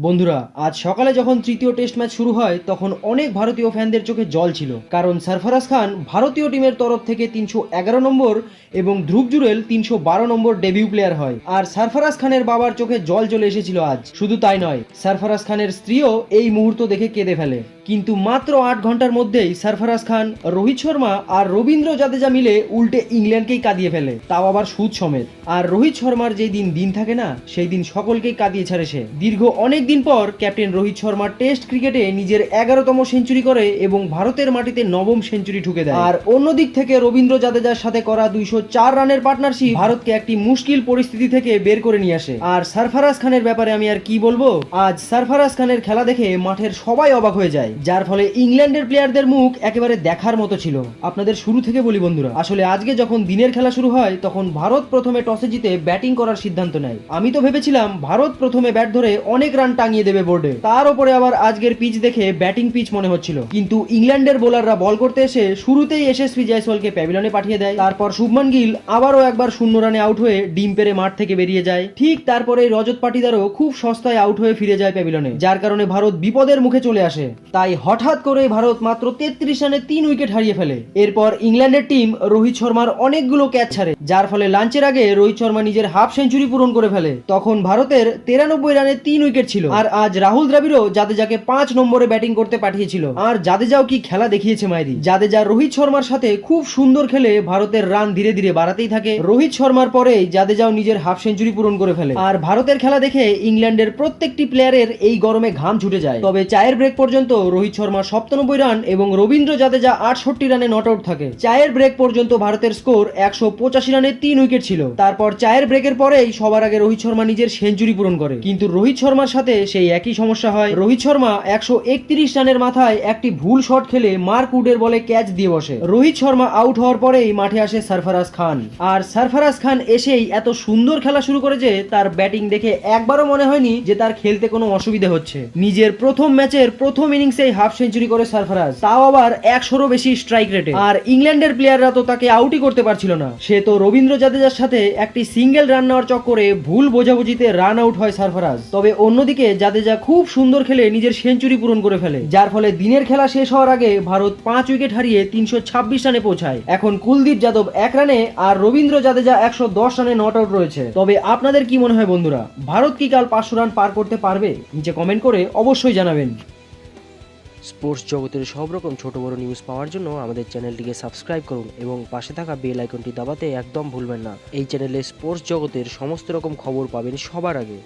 বন্ধুরা, আজ সকালে যখন তৃতীয় টেস্ট ম্যাচ শুরু হয়, তখন অনেক ভারতীয় ফ্যানদের চোখে জল ছিল। কারণ সরফরাজ খান ভারতীয় টিমের তরফ থেকে তিনশো এগারো নম্বর এবং ধ্রুব জুরেল তিনশো বারো নম্বর ডেবিউ প্লেয়ার হয়। আর সরফরাজ খানের বাবার চোখে জল চলে এসেছিল আজ। শুধু তাই নয়, সরফরাজ খানের স্ত্রীও এই মুহূর্ত দেখে কেঁদে ফেলে। কিন্তু মাত্র আট ঘণ্টার মধ্যেই সরফরাজ খান, রোহিত শর্মা আর রবীন্দ্র জাদেজা মিলে উল্টে ইংল্যান্ডকেই কাঁদিয়ে ফেলে। তাও আবার সুদ সমেত। আর রোহিত শর্মার যেই দিন দিন থাকে না, সেই দিন সকলকেই কাঁদিয়ে ছাড়ে সে। দীর্ঘ অনেক দিন পর ক্যাপ্টেন রোহিত শর্মা টেস্ট ক্রিকেটে নিজের এগারোতম সেঞ্চুরি করে এবং ভারতের মাটিতে নবম সেঞ্চুরি ঢুকে দেয়। আর অন্যদিক থেকে রবীন্দ্র জাদেজার সাথে করা দুইশো চার রানের পার্টনারশিপ ভারতকে একটি মুশকিল পরিস্থিতি থেকে বের করে নিয়ে আসে। আর সারফারাজ খানের ব্যাপারে আমি আর কি বলব? আজ সারফারাজ খানের খেলা দেখে মাঠের সবাই অবাক হয়ে যায়, যার ফলে ইংল্যান্ডের প্লেয়ারদের মুখ একেবারে দেখার মতো ছিল। আপনাদের শুরু থেকে বলি বন্ধুরা, আসলে আজকে যখন দিনের খেলা শুরু হয়, তখন ভারত প্রথমে টসে জিতে ব্যাটিং করার সিদ্ধান্ত নেয়। আমি তো ভেবেছিলাম, ভারত প্রথমে ব্যাট ধরে অনেক রান টাঙিয়ে দেবে বোর্ডে তার উপরে আবার আজকের পিচ দেখে ব্যাটিং পিচ মনে হচ্ছিল। কিন্তু ইংল্যান্ডের বোলাররা বল করতে এসে শুরুতেই এসএসপি জয়সওয়ালকে প্যাভিলনে পাঠিয়ে দেয়। তারপর শুভমান গিল আবারও একবার শূন্য রানে আউট হয়ে ডিম পেরে মাঠ থেকে বেরিয়ে যায়। ঠিক তারপরে রজত পাটিদারও খুব সস্তায় আউট হয়ে ফিরে যায় প্যাভিলনে যার কারণে ভারত বিপদের মুখে চলে আসে। তাই হঠাৎ করে ভারত মাত্র তেত্রিশ রানে তিন উইকেট হারিয়ে ফেলে। এরপর ইংল্যান্ডের টিম রোহিত শর্মার অনেকগুলো ক্যাচ ছাড়ে যার ফলে লাঞ্চের আগে রোহিত শর্মা নিজের হাফ সেঞ্চুরি পূরণ করে ফেলে। তখন ভারতের তেরানব্বই রানে তিন উইকেট ছিল। আর আজ রাহুল দ্রাবিড়ও জাদেজাকে পাঁচ নম্বরে ব্যাটিং করতে পাঠিয়েছিল। আর জাদেজাও কি খেলা দেখিয়েছে মাইরি? জাদেজা রোহিত শর্মার সাথে খুব সুন্দর খেলে ভারতের রান ধীরে ধীরে বাড়াতেই থাকে। রোহিত শর্মার পরেই জাদেজাও নিজের হাফ সেঞ্চুরি পূরণ করে ফেলে। আর ভারতের খেলা দেখে ইংল্যান্ডের প্রত্যেকটি প্লেয়ারের এই গরমে ঘাম ছুটে যায়। তবে চায়ের ব্রেক পর্যন্ত রোহিত শর্মা সপ্তানব্বই রান এবং রবীন্দ্র জাদেজা আটষট্টি রানে নট আউট থাকে। চায়ের ব্রেক পর্যন্ত ভারতের স্কোর একশো পঁচাশি রানে তিন উইকেট ছিল। তারপর চায়ের ব্রেকের পরেই সবার আগে রোহিত শর্মা নিজের সেঞ্চুরি পূরণ করে। কিন্তু রোহিত শর্মার সাথে সেই একই সমস্যা হয়। রোহিত শর্মা একশো একত্রিশ রানের মাথায় একটি ভুল শট খেলে মার্ক উডের বলে ক্যাচ দিয়ে বসে। রোহিত শর্মা আউট হওয়ার পরেই মাঠে আসে সরফরাজ খান। আর সরফরাজ খান এসেই এত সুন্দর খেলা শুরু করে যে তার ব্যাটিং দেখে একবারও মনে হয়নি যে তার খেলতে কোনো অসুবিধা হচ্ছে। নিজের প্রথম ম্যাচের প্রথম ইনিংসেই হাফ সেঞ্চুরি করে সরফরাজ। তাও আবার একশোরও বেশি স্ট্রাইক রেটে। আর ইংল্যান্ডের প্লেয়াররা তো তাকে আউটই করতে পারছিল না। সে তো রবীন্দ্র জাদেজার সাথে একটি সিঙ্গেল রান নেওয়ার চক্করে ভুল বোঝাবুঝিতে রান আউট হয় সারফরাজ। তবে অন্যদিকে জাদেজা খুব সুন্দর খেলে নিজের সেঞ্চুরি পূরণ করে ফেলে। যার ফলে দিনের খেলা শেষ হওয়ার আগে ভারত পাঁচ উইকেট হারিয়ে তিনশো ছাব্বিশ রানে পৌঁছায়। এখন কুলদীপ যাদব এক রানে আর রবীন্দ্র জাদেজা একশো দশ রানে নট আউট রয়েছে। তবে আপনাদের কি মনে হয় বন্ধুরা? ভারত কি কাল পাঁচশো রান পার করতে পারবে? নিচে কমেন্ট করে অবশ্যই জানাবেন। স্পোর্টস জগতের সব রকম ছোট বড় নিউজ পাওয়ার জন্য আমাদের চ্যানেলটিকে সাবস্ক্রাইব করুন এবং পাশে থাকা বেল আইকনটি দাবাতে একদম ভুলবেন না। এই চ্যানেলে স্পোর্টস জগতের সমস্ত রকম খবর পাবেন সবার আগে।